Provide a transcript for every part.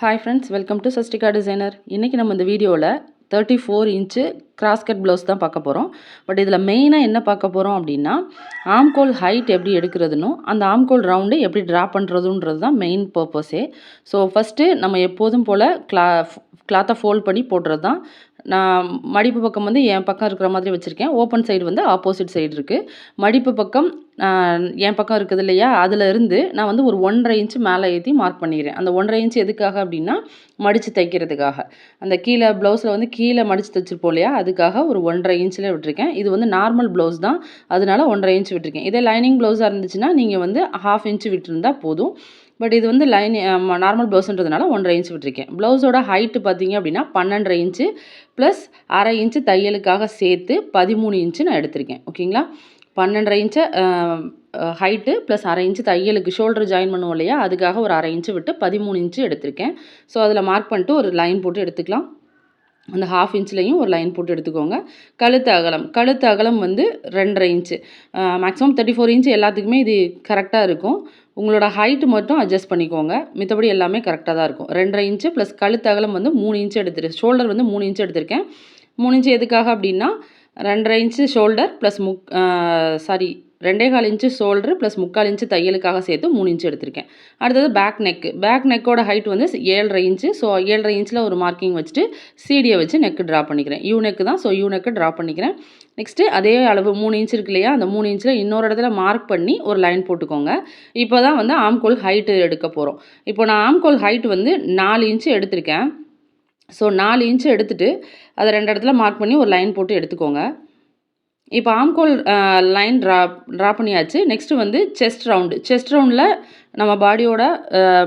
Hi friends welcome to Sastika designer இன்றைக்கி நம்ம இந்த வீடியோவில் thirty four inch crosscut blouse தான் பார்க்க போகிறோம் பட் இதில் மெயினாக என்ன பார்க்க போகிறோம் அப்படின்னா ஆம்கோல் ஹைட் எப்படி எடுக்கிறதுனும் அந்த ஆம்கோல் ரவுண்டு எப்படி ட்ரா பண்ணுறதுன்றது தான் மெயின் பர்பஸே ஸோ ஃபஸ்ட்டு நம்ம எப்போதும் போல் கிளா கிளாத்தை ஃபோல்ட் பண்ணி போடுறது தான் நான் மடிப்பு பக்கம் வந்து என் பக்கம் இருக்கிற மாதிரி வச்சுருக்கேன். ஓப்பன் சைடு வந்து ஆப்போசிட் சைடு இருக்குது மடிப்பு பக்கம் என் பக்கம் இருக்குது இல்லையா? அதில் இருந்து நான் வந்து ஒரு ஒன்றரை இன்ச்சு மேலே ஏற்றி மார்க் பண்ணிக்கிறேன். அந்த ஒன்றரை இன்ச் எதுக்காக அப்படின்னா மடித்து தைக்கிறதுக்காக. அந்த கீழே ப்ளவுஸில் வந்து கீழே மடித்து தைச்சிருப்போம் இல்லையா? அதுக்காக ஒரு ஒன்றரை இன்ச்சில் விட்டுருக்கேன். இது வந்து நார்மல் ப்ளவுஸ் தான். அதனால ஒன்றரை இன்ச்சு விட்டுருக்கேன். இதே லைனிங் ப்ளவுஸாக இருந்துச்சுன்னா நீங்கள் வந்து ஹாஃப் இன்ச் விட்டுருந்தா போதும். பட் இது வந்து லைன் நார்மல் ப்ளவுஸ்ன்றதுனால ஒன்றரை இன்ச் விட்டுருக்கேன். ப்ளவுஸோட ஹைட்டு பார்த்தீங்க அப்படின்னா பன்னெண்டரை இன்ச்சு ப்ளஸ் அரை இன்ச்சு தையலுக்காக சேர்த்து பதிமூணு இன்ச்சு நான் எடுத்திருக்கேன். ஓகேங்களா? பன்னெண்டரை இன்ச்சு ஹைட்டு ப்ளஸ் அரை இன்ச்சு தையலுக்கு ஷோல்டர் ஜாயின் பண்ணுவோம் இல்லையா? அதுக்காக ஒரு அரை இன்ச்சு விட்டு பதிமூணு இன்ச்சு எடுத்திருக்கேன். ஸோ அதில் மார்க் பண்ணிட்டு ஒரு லைன் போட்டு எடுத்துக்கலாம். அந்த ஹாஃப் இன்ச்லேயும் ஒரு லைன் போட்டு எடுத்துக்கோங்க. கழுத்து அகலம் கழுத்து அகலம் வந்து ரெண்டரை inch. Maximum thirty four inch எல்லாத்துக்குமே இது கரெக்டாக இருக்கும். உங்களோட ஹைட்டு மட்டும் அட்ஜஸ்ட் பண்ணிக்கோங்க. மித்தபடி எல்லாமே கரெக்டாக தான் இருக்கும். ரெண்டரை இன்ச்சு ப்ளஸ் கழுத்தகலம் வந்து மூணு இன்ச்சு எடுத்துருக்கு ஷோல்டர் வந்து மூணு இன்ச்சு எடுத்திருக்கேன். மூணு இன்ச்சு எதுக்காக அப்படின்னா ரெண்டரை இன்ச்சு ஷோல்டர் ப்ளஸ் முக் சாரி ரெண்டே கால் இன்ச்சு ஷோல்டர் ப்ளஸ் முக்கால் இன்ச்சு தையலுக்காக சேர்த்து மூணு இன்ச்சு எடுத்திருக்கேன். அடுத்தது பேக் நெக்கு பேக் நெக்கோட ஹைட் வந்து ஏழரை இன்ச்சு. ஸோ ஏழரை இன்ச்சில் ஒரு மார்க்கிங் வச்சுட்டு சீடியை வச்சு நெக்கு ட்ரா பண்ணிக்கிறேன். யூ நெக்கு தான். ஸோ யூ நெக்கு ட்ரா பண்ணிக்கிறேன். நெக்ஸ்ட்டு அதே அளவு மூணு இன்ச் இருக்கு இல்லையா? அந்த மூணு இன்ச்சில் இன்னொரு இடத்துல மார்க் பண்ணி ஒரு லைன் போட்டுக்கோங்க. இப்போ தான் வந்து ஆம்கோல் ஹைட்டு எடுக்க போகிறோம் இப்போ நான் ஆம்கோல் ஹைட் வந்து நாலு இன்ச்சு எடுத்திருக்கேன். ஸோ நாலு இன்ச்சு எடுத்துகிட்டு அதை ரெண்டு இடத்துல மார்க் பண்ணி ஒரு லைன் போட்டு எடுத்துக்கோங்க. இப்போ ஆம்கோல் லைன் ட்ரா ட்ரா பண்ணியாச்சு. நெக்ஸ்ட்டு வந்து செஸ்ட் ரவுண்டு செஸ்ட் ரவுண்டில் நம்ம பாடியோட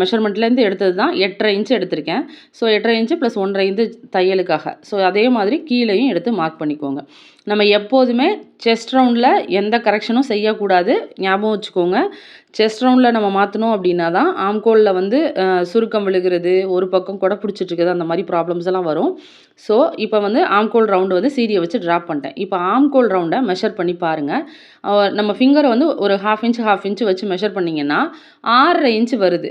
மெஷர்மெண்ட்லேருந்து எடுத்தது தான் எட்டரை இன்ச்சு எடுத்திருக்கேன். ஸோ எட்டரை இன்ச்சு ப்ளஸ் ஒன்றரை இன்ச்சு தையலுக்காக. ஸோ அதே மாதிரி கீழேயும் எடுத்து மார்க் பண்ணிக்கோங்க. நம்ம எப்போதுமே செஸ்ட் ரவுண்டில் எந்த கரெக்ஷனும் செய்யக்கூடாது. ஞாபகம் வச்சுக்கோங்க. செஸ்ட் ரவுண்டில் நம்ம மாற்றணும் அப்படின்னா தான் ஆம்கோலில் வந்து சுருக்கம் விழுகிறது ஒரு பக்கம் கொடை பிடிச்சிட்ருக்குது அந்த மாதிரி ப்ராப்ளம்ஸ் எல்லாம் வரும். ஸோ இப்போ வந்து ஆம்கோல் ரவுண்டு வந்து சீரியை வச்சு ட்ராப் பண்ணிட்டேன். இப்போ ஆம்கோல் ரவுண்டை மெஷர் பண்ணி பாருங்கள் நம்ம ஃபிங்கரை வந்து ஒரு ஹாஃப் இன்ச் ஹாஃப் இன்ச் வச்சு மெஷர் பண்ணிங்கன்னா ஆறரை இன்ச் வருது.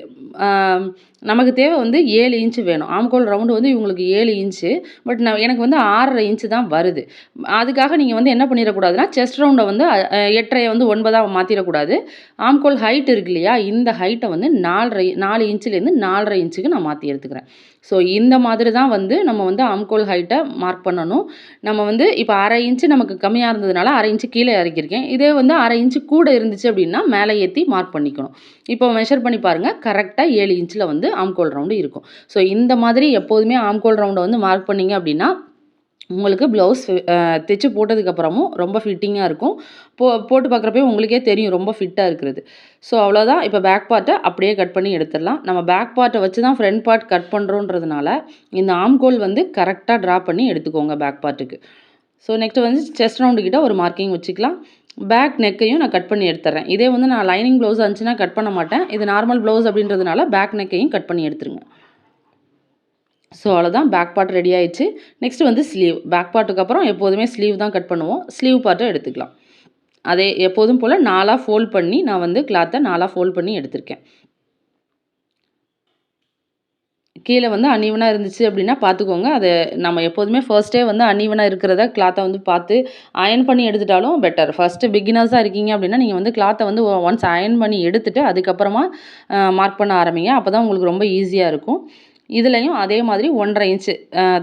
நமக்கு தேவை வந்து ஏழு இன்ச்சு வேணும். ஆம்கோல் ரவுண்டு வந்து இவங்களுக்கு ஏழு இன்ச்சு பட் நான் எனக்கு வந்து ஆறரை இன்ச்சு தான் வருது. அதுக்காக நீங்கள் வந்து என்ன பண்ணிடக்கூடாதுன்னா செஸ்ட் ரவுண்டை வந்து எட்டரையை வந்து ஒன்பதாக மாற்றிடக்கூடாது ஆம்கோல் ஹைட் இருக்கு இல்லையா இந்த ஹைட்டை வந்து நாலரை நாலு இன்ச்சுலேருந்து நாலரை இன்ச்சுக்கு நான் மாற்றி எடுத்துக்கிறேன். ஸோ இந்த மாதிரி தான் வந்து நம்ம வந்து ஆம்கோல் ஹைட்டை மார்க் பண்ணணும். நம்ம வந்து இப்போ அரை இன்ச்சு நமக்கு கம்மியாக இருந்ததுனால அரை இன்ச்சு கீழே இறக்கியிருக்கேன். இதே வந்து அரை இன்ச்சு கூட இருந்துச்சு அப்படின்னா மேலே ஏற்றி மார்க் பண்ணிக்கணும். இப்போ மெஷர் பண்ணி பாருங்கள் கரெக்டாக ஏழு இன்ச்சில் வந்து ஆம்கோல் ரவுண்டு இருக்கும். ஸோ இந்த மாதிரி எப்போதுமே ஆம்கோல் ரவுண்டை வந்து மார்க் பண்ணீங்க அப்படின்னா உங்களுக்கு ப்ளவுஸ் தைச்சு போட்டதுக்கப்புறமும் ரொம்ப ஃபிட்டிங்காக இருக்கும். போ போட்டு பார்க்குறப்பே உங்களுக்கே தெரியும் ரொம்ப ஃபிட்டாக இருக்கிறது. ஸோ அவ்வளோதான் இப்போ பேக் பார்ட்டை அப்படியே கட் பண்ணி எடுத்துடலாம். நம்ம பேக் பார்ட்டை வச்சு தான் ஃப்ரண்ட் பார்ட் கட் பண்ணுறோன்றதுனால இந்த ஆம்கோல் வந்து கரெக்டாக ட்ரா பண்ணி எடுத்துக்கோங்க பேக் பார்ட்டுக்கு ஸோ நெக்ஸ்ட் வந்து செஸ்ட் ரவுண்டு கிட்ட ஒரு மார்க்கிங் வச்சுக்கலாம். பேக் நெக்கையும் நான் கட் பண்ணி எடுத்துறேன். இதே வந்து நான் லைனிங் ப்ளவுஸ் இருந்துச்சுன்னா கட் பண்ண மாட்டேன். இது நார்மல் ப்ளவுஸ் அப்படின்றதுனால பேக் நெக்கையும் கட் பண்ணி எடுத்துருங்க. ஸோ அவ்வளோதான் பேக் பார்ட் ரெடி ஆயிடுச்சு. நெக்ஸ்ட் வந்து ஸ்லீவ் பேக் பார்ட்டுக்கு அப்புறம் எப்போதுமே ஸ்லீவ் தான் கட் பண்ணுவோம். ஸ்லீவ் பார்ட்டை எடுத்துக்கலாம். அதே எப்போதும் போல் நாலாக ஃபோல்ட் பண்ணி நான் வந்து கிளாத்தை நாலாக ஃபோல்ட் பண்ணி எடுத்திருக்கேன். கீழே வந்து அன்இவனாக இருந்துச்சு அப்படின்னா பார்த்துக்கோங்க அதை நம்ம எப்போதுமே ஃபர்ஸ்ட்டே வந்து அன்இவனாக இருக்கிறத கிளாத்தை வந்து பார்த்து அயன் பண்ணி எடுத்துட்டாலும் பெட்டர் ஃபஸ்ட்டு பிகினர்ஸாக இருக்கீங்க அப்படின்னா நீங்கள் வந்து கிளாத்தை வந்து ஒன்ஸ் அயன் பண்ணி எடுத்துகிட்டு அதுக்கப்புறமா மார்க் பண்ண ஆரம்பிங்க. அப்போ தான் உங்களுக்கு ரொம்ப ஈஸியாக இருக்கும். இதுலேயும் அதே மாதிரி ஒன்றரை இன்ச்சு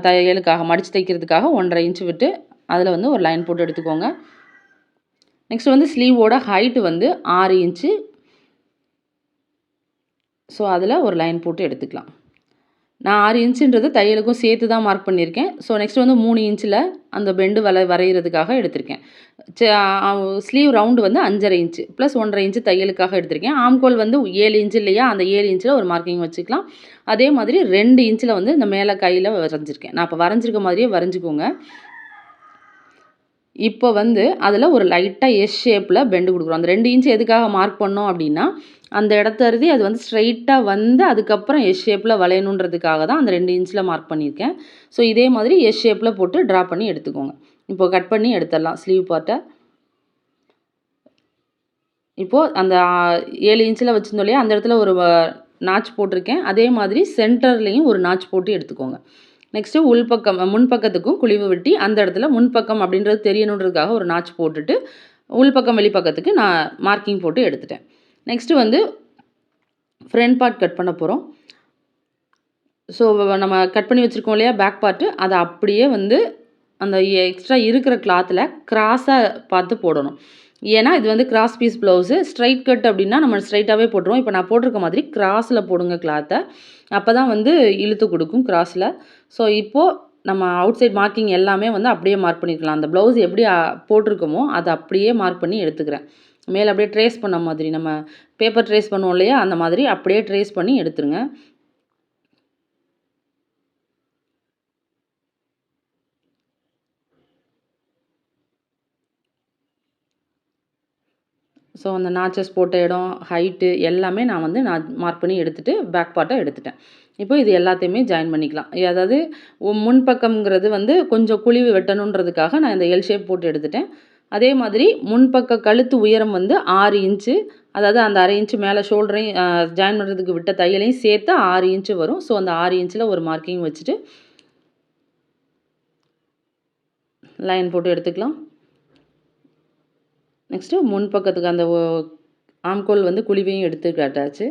தையலுக்காக மடித்து தைக்கிறதுக்காக ஒன்றரை இன்ச்சு விட்டு அதில் வந்து ஒரு லைன் போட்டு எடுத்துக்கோங்க. நெக்ஸ்ட் வந்து ஸ்லீவோட ஹைட்டு வந்து ஆறு இன்ச்சு ஸோ அதில் ஒரு லைன் போட்டு எடுத்துக்கலாம். நான் ஆறு இன்ச்சுன்றது தையலுக்கும் சேர்த்து தான் மார்க் பண்ணியிருக்கேன். ஸோ நெக்ஸ்ட் வந்து மூணு இன்ச்சில் அந்த பெண்டு வலை வரைகிறதுக்காக எடுத்திருக்கேன். ஸ்லீவ் ரவுண்டு வந்து அஞ்சரை இன்ச்சு ப்ளஸ் ஒன்றரை இன்ச்சு தையலுக்காக எடுத்திருக்கேன். ஆம்கோல் வந்து ஏழு இன்ச்சு இல்லையா அந்த ஏழு இன்ச்சில் ஒரு மார்க்கிங் வச்சுக்கலாம். அதே மாதிரி ரெண்டு இன்ச்சில் வந்து இந்த மேலே கையில் வரைஞ்சிருக்கேன். நான் இப்போ வரைஞ்சிருக்க மாதிரியே வரைஞ்சிக்கோங்க. இப்போ வந்து அதில் ஒரு லைட்டாக எஸ் ஷேப்பில் பெண்டு கொடுக்குறோம். அந்த ரெண்டு இன்ச் எதுக்காக மார்க் பண்ணோம் அப்படின்னா அந்த இடத்தருதி அது வந்து ஸ்ட்ரைட்டாக வந்து அதுக்கப்புறம் எஸ் ஷேப்பில் வளையணுன்றதுக்காக தான் அந்த ரெண்டு இன்ச்சில் மார்க் பண்ணியிருக்கேன். ஸோ இதே மாதிரி எஸ் ஷேப்பில் போட்டு ட்ரா பண்ணி எடுத்துக்கோங்க. இப்போ கட் பண்ணி எடுத்துடலாம். ஸ்லீவ் பார்ட்டை இப்போது அந்த ஏழு இன்ச்சில் வச்சுருந்தோம் இல்லையா? அந்த இடத்துல ஒரு நாச் போட்டிருக்கேன். அதே மாதிரி சென்டர்லேயும் ஒரு நாச் போட்டு எடுத்துக்கோங்க. நெக்ஸ்ட்டு உள்பக்கம் முன்பக்கத்துக்கும் குழிவு வெட்டி அந்த இடத்துல முன்பக்கம் அப்படின்றது தெரியணுன்றதுக்காக ஒரு நாச்சு போட்டுட்டு உள்பக்கம் வெளிப்பக்கத்துக்கு நான் மார்க்கிங் போட்டு எடுத்துட்டேன். நெக்ஸ்ட்டு வந்து ஃப்ரண்ட் பார்ட் கட் பண்ண போகிறோம் ஸோ நம்ம கட் பண்ணி வச்சுருக்கோம் இல்லையா பேக் பார்ட்டு அதை அப்படியே வந்து அந்த எக்ஸ்ட்ரா இருக்கிற கிளாத்தில் கிராஸாக பார்த்து போடணும். ஏன்னா இது வந்து cross piece blouse straight cut அப்படின்னா நம்ம ஸ்ட்ரைட்டாகவே போட்டுருவோம். இப்போ நான் போட்டிருக்க மாதிரி கிராஸில் போடுங்க கிளாத்தை அப்போ தான் வந்து இழுத்து கொடுக்கும் கிராஸில் ஸோ இப்போது நம்ம அவுட் சைட் மார்க்கிங் எல்லாமே வந்து அப்படியே மார்க் பண்ணிக்கலாம் அந்த ப்ளவுஸ் எப்படி போட்டிருக்கோமோ அதை அப்படியே மார்க் பண்ணி எடுத்துக்கிறேன். மேலே அப்படியே ட்ரேஸ் பண்ண மாதிரி நம்ம பேப்பர் ட்ரேஸ் பண்ணுவோம் இல்லையா? அந்த மாதிரி அப்படியே ட்ரேஸ் பண்ணி எடுத்துருங்க. ஸோ அந்த நாச்சஸ் போட்ட இடம் ஹைட்டு எல்லாமே நான் வந்து நான் மார்க் பண்ணி எடுத்துகிட்டு பேக் பார்ட்டை எடுத்துட்டேன். இப்போ இது எல்லாத்தையுமே ஜாயின் பண்ணிக்கலாம். அதாவது முன்பக்கம்ங்கிறது வந்து கொஞ்சம் குழிவு வெட்டணுன்றதுக்காக நான் இந்த எல் ஷேப் போட்டு எடுத்துட்டேன். அதே மாதிரி முன்பக்க கழுத்து உயரம் வந்து ஆறு இன்ச்சு அதாவது அந்த அரை இன்ச்சு மேலே ஷோல்டரையும் ஜாயின் பண்ணுறதுக்கு விட்ட தையலையும் சேர்த்து ஆறு இன்ச்சு வரும். ஸோ அந்த ஆறு இன்ச்சில் ஒரு மார்க்கிங் வச்சுட்டு லைன் போட்டு எடுத்துக்கலாம். நெக்ஸ்ட்டு முன்பக்கத்துக்கு அந்த ஆம்கோல் வந்து குழிவையும் எடுத்து காட்டாச்சு.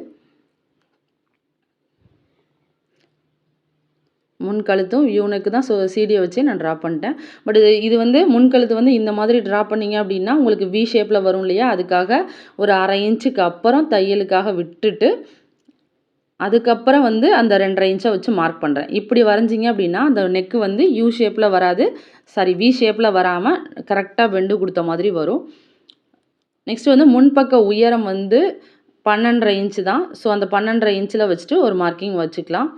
முன் கழுத்தும் யூனுக்கு தான் ஸோ சீடியை வச்சு நான் ட்ரா பண்ணிட்டேன். பட் இது இது வந்து முன் கழுத்து வந்து இந்த மாதிரி ட்ரா பண்ணீங்க அப்படின்னா உங்களுக்கு வி ஷேப்பில் வரும் இல்லையா? அதுக்காக ஒரு அரை இன்ச்சுக்கு அப்புறம் தையலுக்காக விட்டுட்டு அதுக்கப்புறம் வந்து அந்த ரெண்டரை இன்ச்சை வச்சு மார்க் பண்ணுறேன் இப்படி வரைஞ்சிங்க அப்படின்னா அந்த நெக்கு வந்து யூ ஷேப்பில் வராது. சாரி வி ஷேப்பில் வராமல் கரெக்டாக வெண்டு கொடுத்த மாதிரி வரும். நெக்ஸ்ட் வந்து முன்பக்க உயரம் வந்து பன்னெண்டரை இன்ச்சு தான். ஸோ அந்த பன்னெண்டரை இன்ச்சில் வச்சுட்டு ஒரு மார்க்கிங் வச்சுக்கலாம்.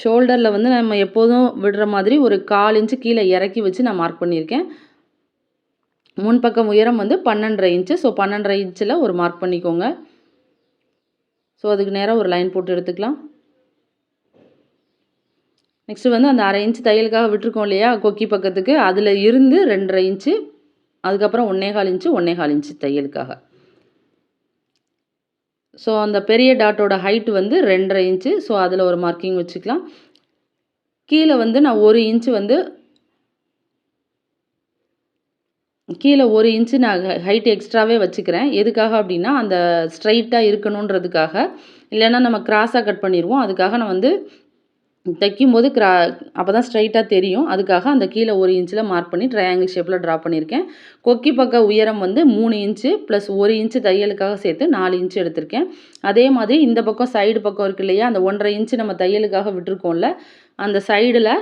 ஷோல்டரில் வந்து நம்ம எப்போதும் விடுற மாதிரி ஒரு கால் இன்ச்சு கீழே இறக்கி வச்சு நான் மார்க் பண்ணியிருக்கேன். முன்பக்கம் உயரம் வந்து பன்னெண்டரை இன்ச்சு ஸோ பன்னெண்டரை இன்ச்சில் ஒரு மார்க் பண்ணிக்கோங்க. ஸோ அதுக்கு நேராக ஒரு லைன் போட்டு எடுத்துக்கலாம். நெக்ஸ்ட்டு வந்து அந்த அரை இன்ச்சு தையலுக்காக விட்டுருக்கோம் இல்லையா? கொக்கி பக்கத்துக்கு. அதில் இருந்து ரெண்டரை இன்ச்சு அதுக்கப்புறம் ஒன்னேகால் இன்ச்சு ஒன்னேகால் இன்ச்சு தையலுக்காக. ஸோ அந்த பெரிய டாட்டோட ஹைட் வந்து ரெண்டரை இன்ச்சு. ஸோ அதில் ஒரு மார்க்கிங் வச்சுக்கலாம். கீழே வந்து நான் ஒரு இன்ச்சு வந்து கீழே ஒரு இன்ச்சு நான் ஹைட் எக்ஸ்ட்ராவே வச்சுக்கிறேன். எதுக்காக அப்படின்னா அந்த ஸ்ட்ரைட்டாக இருக்கணுன்றதுக்காக. இல்லைன்னா நம்ம கிராஸாக கட் பண்ணிடுவோம் அதுக்காக நான் வந்து தைக்கும்போது கிரா அப்போ தான் ஸ்ட்ரைட்டாக தெரியும். அதுக்காக அந்த கீழே ஒரு இன்ச்சில் மார்க் பண்ணி ட்ரையாங்கிள் ஷேப்பில் ட்ரா பண்ணியிருக்கேன் கொக்கி பக்க உயரம் வந்து மூணு இன்ச்சு ப்ளஸ் ஒரு இன்ச்சு தையலுக்காக சேர்த்து நாலு இன்ச்சு எடுத்திருக்கேன். அதே மாதிரி இந்த பக்கம் சைடு பக்கம் இருக்கு இல்லையா அந்த ஒன்றரை இன்ச்சு நம்ம தையலுக்காக விட்டுருக்கோம்ல அந்த சைடில்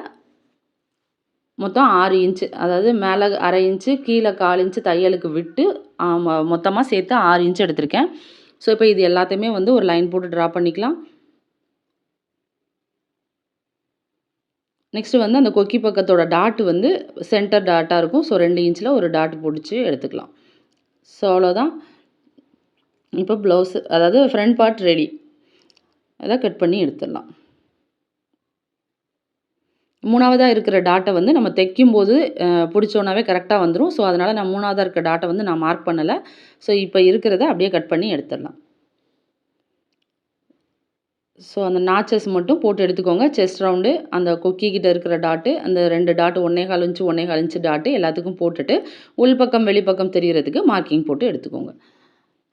மொத்தம் ஆறு இன்ச்சு அதாவது மேலே அரை இன்ச்சு கீழே கால் இன்ச்சு தையலுக்கு விட்டு மொத்தமாக சேர்த்து ஆறு இன்ச்சு எடுத்திருக்கேன். ஸோ இப்போ இது எல்லாத்தையுமே வந்து ஒரு லைன் போட்டு ட்ரா பண்ணிக்கலாம். நெக்ஸ்ட்டு வந்து அந்த கொக்கி பக்கத்தோட டாட் வந்து சென்டர் டாட்டாக இருக்கும். ஸோ ரெண்டு இன்ச்சில் ஒரு டாட் பிடிச்சி எடுத்துக்கலாம். ஸோ அவ்வளோதான் இப்போ ப்ளவுஸ் அதாவது ஃப்ரண்ட் பார்ட் ரெடி அதை கட் பண்ணி எடுத்துடலாம். மூணாவதாக இருக்கிற டாட்டை வந்து நம்ம தைக்கும்போது பிடிச்சோன்னாவே கரெக்டாக வந்துடும் ஸோ அதனால் நான் மூணாவதாக இருக்கிற டாட்டை வந்து நான் மார்க் பண்ணலை. ஸோ இப்போ இருக்கிறத அப்படியே கட் பண்ணி எடுத்துடலாம். ஸோ அந்த நாச்சஸ் மட்டும் போட்டு எடுத்துக்கோங்க. செஸ்ட் ரவுண்டு அந்த கொக்கி கிட்ட இருக்கிற டாட்டு அந்த ரெண்டு டாட்டு ஒன்றே கால் இன்ச்சு ஒன்றே கால் இன்ச்சு டாட்டு எல்லாத்துக்கும் போட்டுட்டு உள்பக்கம் வெளிப்பக்கம் தெரிகிறதுக்கு மார்க்கிங் போட்டு எடுத்துக்கோங்க.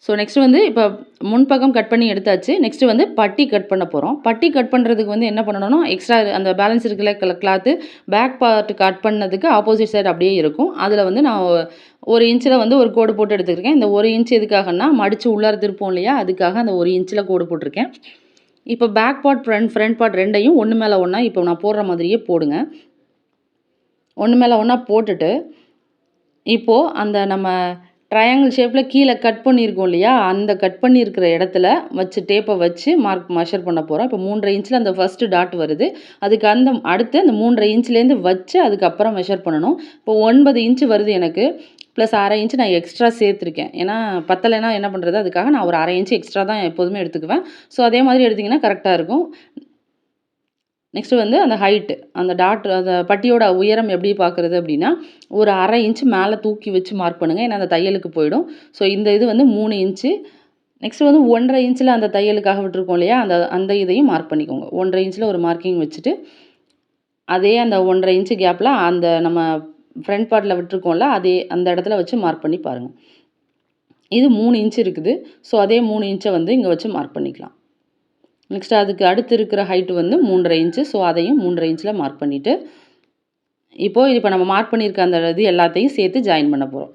ஸோ நெக்ஸ்ட் வந்து இப்போ முன்பக்கம் கட் பண்ணி எடுத்தாச்சு. நெக்ஸ்ட்டு வந்து பட்டி கட் பண்ண போகிறோம் பட்டி கட் பண்ணுறதுக்கு வந்து என்ன பண்ணணும்னா எக்ஸ்ட்ரா அந்த பேலன்ஸ் இருக்கிற கிளாத்து பேக் பார்ட் கட் பண்ணதுக்கு ஆப்போசிட் சைடு அப்படியே இருக்கும். அதில் வந்து நான் ஒரு இன்ச்சில் வந்து ஒரு கோடு போட்டு எடுத்துருக்கேன் இந்த ஒரு இன்ச் எதுக்காகன்னா மடித்து உள்ளார திருப்போம் இல்லையா? அதுக்காக அந்த ஒரு இன்ச்சில் கோடு போட்டிருக்கேன். இப்போ back part front front part ரெண்டையும் ஒன்று மேலே ஒன்றா இப்போ நான் போடுற மாதிரியே போடுங்க. ஒன்று மேலே ஒன்றா போட்டுட்டு இப்போது அந்த நம்ம ட்ரையாங்கிள் ஷேப்பில் கீழே கட் பண்ணியிருக்கோம் இல்லையா? அந்த கட் பண்ணியிருக்கிற இடத்துல வச்சு டேப்பை வச்சு மார்க் மெஷர் பண்ண போகிறோம் இப்போ மூன்றரை இன்ச்சில் அந்த ஃபஸ்ட்டு டாட் வருது. அதுக்கு அந்த அடுத்து அந்த மூன்றரை இன்ச்லேருந்து வச்சு அதுக்கப்புறம் மெஷர் பண்ணணும். இப்போ ஒன்பது இன்ச்சு வருது எனக்கு. ப்ளஸ் அரை இன்ச்சு நான் எக்ஸ்ட்ரா சேர்த்துருக்கேன். ஏன்னா பத்தலைன்னா என்ன பண்ணுறது அதுக்காக நான் ஒரு அரை இன்ச்சு எக்ஸ்ட்ரா தான் எப்போதுமே எடுத்துக்குவேன். ஸோ அதே மாதிரி எடுத்திங்கன்னா கரெக்டாக இருக்கும். நெக்ஸ்ட்டு வந்து அந்த ஹைட்டு அந்த டாட் அந்த பட்டியோட உயரம் எப்படி பார்க்குறது அப்படின்னா ஒரு அரை இன்ச்சு மேலே தூக்கி வச்சு மார்க் பண்ணுங்கள் ஏன்னா அந்த தையலுக்கு போயிடும். ஸோ இந்த இது வந்து மூணு இன்ச்சு நெக்ஸ்ட்டு வந்து ஒன்றரை இன்ச்சில் அந்த தையலுக்காக விட்டுருக்கோம் இல்லையா? அந்த அந்த இதையும் மார்க் பண்ணிக்கோங்க. ஒன்றரை இன்ச்சில் ஒரு மார்க்கிங் வச்சுட்டு அதே அந்த ஒன்றரை இன்ச்சு கேப்பில் அந்த நம்ம ஃப்ரண்ட் பார்ட்டில் விட்டுருக்கோம்ல அதே அந்த இடத்துல வச்சு மார்க் பண்ணி பாருங்கள் இது மூணு இன்ச் இருக்குது. ஸோ அதே மூணு இன்ச்சை வந்து இங்கே வச்சு மார்க் பண்ணிக்கலாம். நெக்ஸ்ட் அதுக்கு அடுத்து இருக்கிற ஹைட்டு வந்து மூன்றரை இன்ச்சு ஸோ அதையும் மூன்றரை இன்ச்சில் மார்க் பண்ணிவிட்டு இப்போது இப்போ நம்ம மார்க் பண்ணியிருக்க அந்த இது எல்லாத்தையும் சேர்த்து ஜாயின் பண்ண போகிறோம்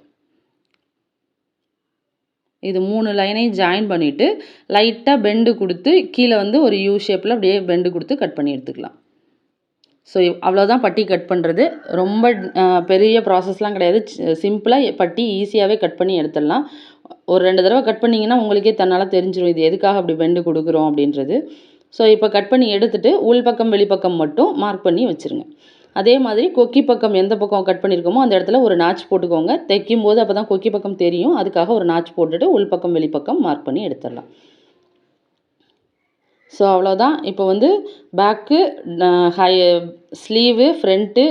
இது மூணு லைனையும் ஜாயின் பண்ணிவிட்டு லைட்டாக பெண்டு கொடுத்து கீழே வந்து ஒரு யூ ஷேப்பில் அப்படியே பெண்டு கொடுத்து கட் பண்ணி எடுத்துக்கலாம். ஸோ அவ்வளோதான் பட்டி கட் பண்ணுறது ரொம்ப பெரிய ப்ராசஸ்லாம் கிடையாது. சிம்பிளாக பட்டி ஈஸியாகவே கட் பண்ணி எடுத்துடலாம். ஒரு ரெண்டு தடவை கட் பண்ணிங்கன்னா உங்களுக்கே தன்னால் தெரிஞ்சிடும் இது எதுக்காக அப்படி பெண்டு கொடுக்குறோம் அப்படின்றது. ஸோ இப்போ கட் பண்ணி எடுத்துட்டு உள்பக்கம் வெளிப்பக்கம் மட்டும் மார்க் பண்ணி வச்சுருங்க. அதே மாதிரி கொக்கி பக்கம் எந்த பக்கம் கட் பண்ணியிருக்கோமோ அந்த இடத்துல ஒரு நாச் போட்டுக்கோங்க. தைக்கும் போது அப்போ தான் கொக்கி பக்கம் தெரியும். அதுக்காக ஒரு நாச் போட்டுட்டு உள்பக்கம் வெளிப்பக்கம் மார்க் பண்ணி எடுத்துடலாம். ஸோ அவ்வளோதான் இப்போ வந்து பேக்கு ஹை ஸ்லீவு ஃப்ரண்ட்டு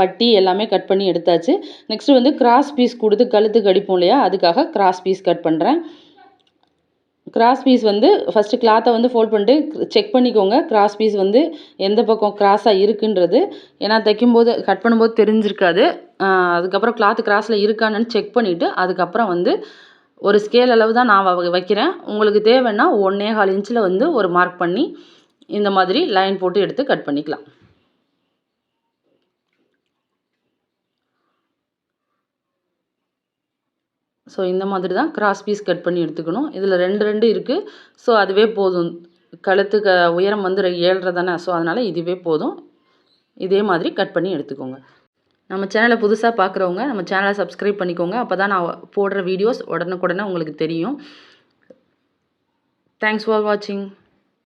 பட்டி எல்லாமே கட் பண்ணி எடுத்தாச்சு. நெக்ஸ்ட் வந்து கிராஸ் பீஸ் கொடுத்து கழுத்துக்கு அடிப்போம் இல்லையா? அதுக்காக கிராஸ் பீஸ் கட் பண்ணுறேன் கிராஸ் பீஸ் வந்து ஃபஸ்ட்டு கிளாத்தை வந்து ஃபோல்ட் பண்ணிட்டு செக் பண்ணிக்கோங்க. கிராஸ் பீஸ் வந்து எந்த பக்கம் கிராஸாக இருக்குன்றது. ஏன்னா தைக்கும்போது கட் பண்ணும்போது தெரிஞ்சிருக்காது. அதுக்கப்புறம் கிளாத்து கிராஸில் இருக்கான்னு செக் பண்ணிவிட்டு அதுக்கப்புறம் வந்து ஒரு ஸ்கேல் அளவு தான் நான் வ- வைக்கிறேன். உங்களுக்கு தேவைன்னா ஒன்றே கால் இன்ச்சில் வந்து ஒரு மார்க் பண்ணி இந்த மாதிரி லைன் போட்டு எடுத்து கட் பண்ணிக்கலாம். ஸோ இந்த மாதிரி தான் கிராஸ் பீஸ் கட் பண்ணி எடுத்துக்கணும். இதில் ரெண்டு ரெண்டு இருக்குது ஸோ அதுவே போதும். கழுத்துக்கு உயரம் வந்து ரெ- தானே ஸோ அதனால் இதுவே போதும். இதே மாதிரி கட் பண்ணி எடுத்துக்கோங்க. நம்ம சேனலை புதுசாக பார்க்குறவங்க நம்ம சேனலை சப்ஸ்கிரைப் பண்ணிக்கோங்க. அப்போ தான் நான் போடுற வீடியோஸ் உடனுக்குடனே உங்களுக்கு தெரியும். தேங்க்ஸ் ஃபார் வாட்சிங்